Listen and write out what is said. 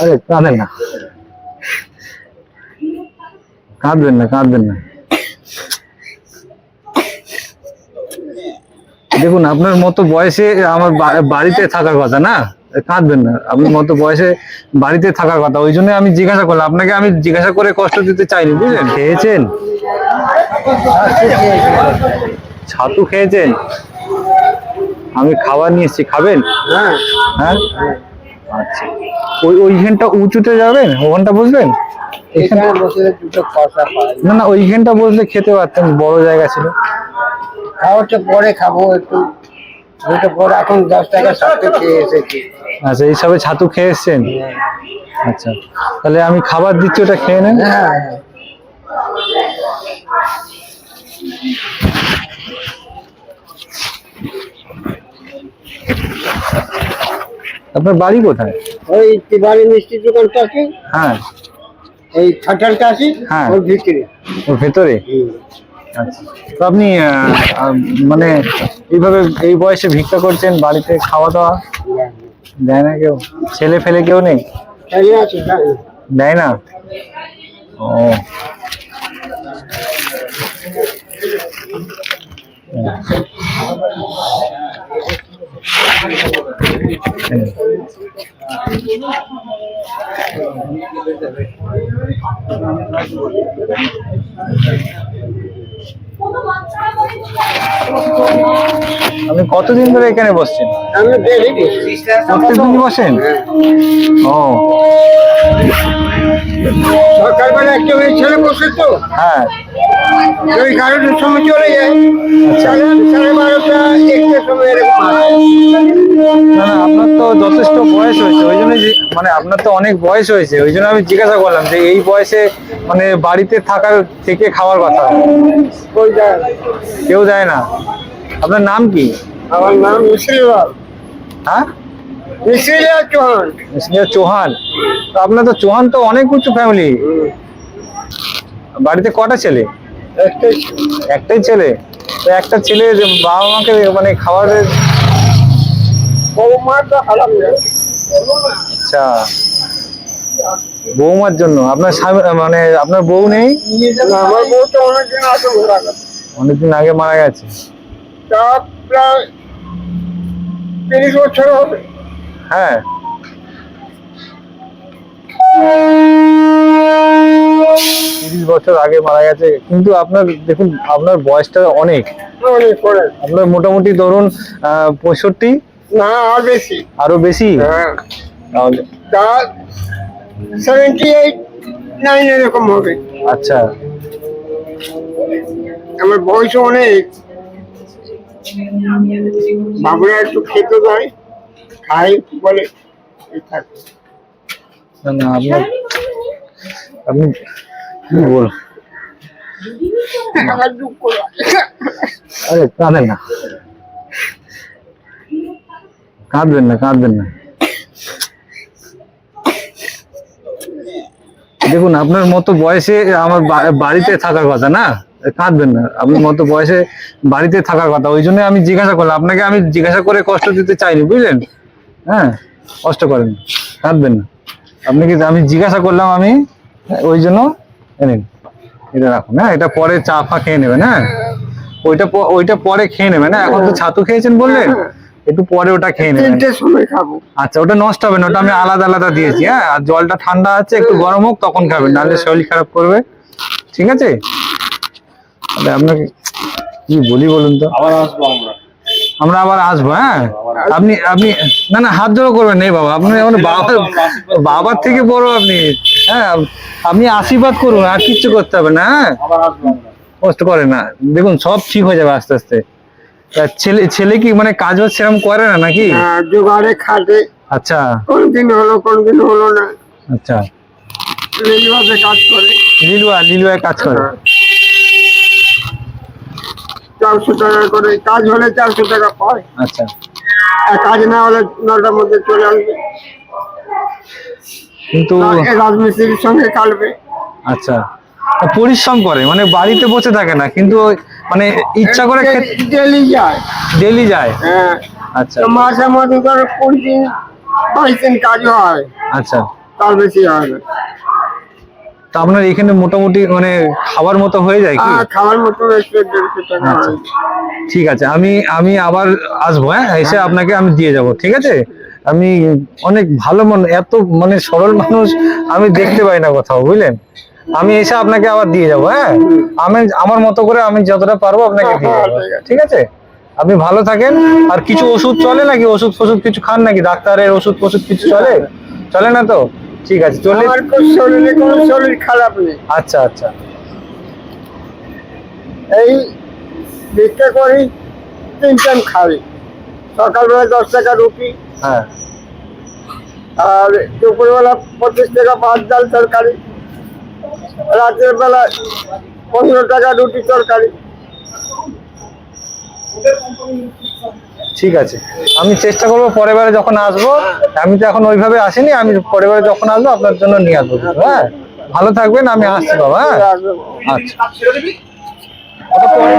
আরে, কাঁদেন না। কাঁদবেন না কাঁদবেন না। দেখুন, আপনার মতো বয়সে আমার বাড়িতে থাকার কথা না? কাঁদবেন না। আপনার মতো বয়সে বাড়িতে থাকার কথা। ওই জন্য আমি জিজ্ঞাসা করলাম। আপনাকে আমি জিজ্ঞাসা করে কষ্ট দিতে চাইনি, বুঝলেন? খেয়েছেন? ছাতু খেয়েছেন? আমি খাবার নিয়ে এসেছি খাবেন? হ্যাঁ। হ্যাঁ? আচ্ছা। ওই ওইখানটা উঁচুতে যাবেন? ওখানটা বসবেন? না না ওইখানটা বসলে খেতে পারতেন বড় জায়গা ছিল। খাওয়াটা পরে খাব একটু পরে এখন দশ টাকা সাথে খেয়ে এসেছি। আচ্ছা এইসবে ছাতু খেয়ে এসছেন? আচ্ছা। তাহলে আমি খাবার দিচ্ছি ওটা খেয়ে নেন। হ্যাঁ। আপনার বাড়ি কোথায়? ওই তিবাড়ি মিষ্টির দোকানটা আছে। হ্যাঁ। এই খাটালটা আছে হ্যাঁ। ওর ভিতরে। ওর ভেতরে? আচ্ছা। তো আপনি মানে এইভাবে এই বয়সে ভিক্ষা করছেন বাড়িতে খাওয়া দাওয়া? দেয় না কেউ? ছেলে ফেলে কেউ নেই? জানি। দেয় না? ও। আপনি কতদিন ধরে এখানে বসছেন? প্রত্যেকদিনই বসেন? ও। সকালবেলা একটা ওই ছেলে বসে তো। হ্যাঁ। ওই গাড়িটার সময় চলে যায় সাড়ে সাড়ে বারোটা মানে আপনার তো অনেক বয়স হয়েছে ওই জন্য আমি জিজ্ঞাসা করলাম যে এই বয়সে মানে বাড়িতে থাকার থেকে খাওয়ার কথা। কেউ যায় না। আপনার নাম কি? আমার নাম মিশ্রিলাল হ্যাঁ? মিশ্রিলাল চৌহান। মিস্টার চৌহান। তো আপনার তো চৌহান তো অনেক উঁচু ফ্যামিলি বাড়িতে কটা ছেলে? একটাই একটাই ছেলে? তো একটা ছেলে যে বাবা মাকে মানে খাবারের বৌমার তো হারাম আচ্ছা। বৌমার জন্য। আপনার স্বামী মানে আপনার বউ নেই? আমার বউ তো অনেকদিন আগে মারা গেছে। তা প্রায় তিরিশ বছর হবে। হ্যাঁ। তিরিশ বছর আগে মারা গেছে। কিন্তু আপনার দেখুন আপনার বয়সটা অনেক। অনেক আপনার মোটামুটি ধরুন পঁয়ষট্টি? না আর বেশি। আরও বেশি? হ্যাঁ। তাহলে তা সেভেন্টি এইট নাইন এরকম হবে। আচ্ছা। আমার বয়স অনেক। বাবুরা একটু খেতে দেয় খাই বলে না না আপনার আপনি বল। আরে কাঁদেন না। কাঁদবেন না কাঁদবেন না। দেখুন, আপনার মতো বয়সে আমার বাড়িতে থাকার কথা না? কাঁদবেন না। আপনার মতো বয়সে বাড়িতে থাকার কথা। ওই জন্য আমি জিজ্ঞাসা করলাম। আপনাকে আমি জিজ্ঞাসা করে কষ্ট দিতে চাইনি, বুঝলেন? হ্যাঁ কষ্ট করেন। কাঁদবেন না। আপনি কি আমি জিজ্ঞাসা করলাম, আমি, ওই জন্য এনেন এটা রাখুন হ্যাঁ? এটা পরে চা ফা খেয়ে নেবেন হ্যাঁ? ওইটা ওইটা পরে খেয়ে নেবেন হ্যাঁ? এখন তো ছাতু খেয়েছেন বললেন? একটু পরে ওটা খেয়ে নেবেন। তিনটের সময় খাব। আচ্ছা ওটা নষ্ট হবে না ওটা আমি আলাদা আলাদা দিয়েছি হ্যাঁ? আর জলটা ঠান্ডা আছে একটু গরম হোক তখন খাবেন নাহলে শরীর খারাপ করবে। ঠিক আছে? তাহলে আপনাকে কি বলি বলুন তো? আবার আসব আমরা। আমরা আবার আসব হ্যাঁ? আপনি আপনি না না হাত জোড়ো করবেন নেই বাবা। আপনি আমার বাবা বাবার থেকে বড় আপনি হ্যাঁ? আপনি আশীর্বাদ করুন আর কিচ্ছু করতে হবে না হ্যাঁ? আবার আসব আমরা। কষ্ট করে না। দেখুন সব ঠিক হয়ে যাবে আস্তে আস্তে। ছেলে ছেলে কি মানে কাজ বাজ সেরকম করে না নাকি? জোগাড়ে খাটে। আচ্ছা। কোনদিন হলো কোনদিন হলো না। আচ্ছা। এইভাবে কাজ করে। লিলুয়া লিলুয়া কাজ করে। চারশো টাকা করে। কাজ হলে চারশো টাকা পায়। আচ্ছা। আর কাজ না হলে নটার মধ্যে চলে আসবে। কিন্তু রাজমিস্ত্রির সঙ্গে কাটবে। আচ্ছা। পরিশ্রম করে মানে বাড়িতে বসে থাকে না কিন্তু মানে ইচ্ছা করে ডেলি যায়। ডেলি যায়? হ্যাঁ। আচ্ছা। মাসে মাসে ধরো কুড়ি দিন পাঁচ দিন কাজও হয়। আচ্ছা। তার বেশি হয় না। তা আপনার এখানে মোটামুটি মানে খাবার মতো হয়ে যায় কি? আর খাওয়ার মতো আচ্ছা। হয়। ঠিক আছে। আমি আমি আবার আসব হ্যাঁ? এসে আপনাকে আমি দিয়ে যাব ঠিক আছে? আমি অনেক ভালো মন এত মানে সরল মানুষ আমি দেখতে পাই না কোথাও বুঝলেন? আমি এসে আপনাকে আবার দিয়ে যাব হ্যাঁ? আমি আমার মতো করে আমি যতটা পারব আপনাকে দিয়ে যাব ঠিক আছে। আপনি ভালো থাকেন। আর কিছু ওষুধ চলে নাকি? ওষুধ ফষুধ কিছু খান নাকি? ডাক্তারের ওষুধ ফষুধ কিছু চলে? চলে না তো? ঠিক আছে চলে শরীরে কোনো শরীর খারাপ নেই। আচ্ছা আচ্ছা। এই ভিক্ষা করি তিন টাইম খাই। সকালবেলা দশ টাকা রুটি। হ্যাঁ। আর দুপুরবেলা পঁচিশ টাকা ভাত ডাল তরকারি। রাতের বেলা পনেরো টাকা রুটি তরকারি। ঠিক আছে। আমি চেষ্টা করব পরের বারে যখন আসব আমি তো এখন ওইভাবে আসিনি আমি পরের বারে যখন আসব আপনার জন্য নিয়ে আসব। হ্যাঁ? ভালো থাকবেন আমি আসছি বাবা হ্যাঁ? আচ্ছা। ওটা পরে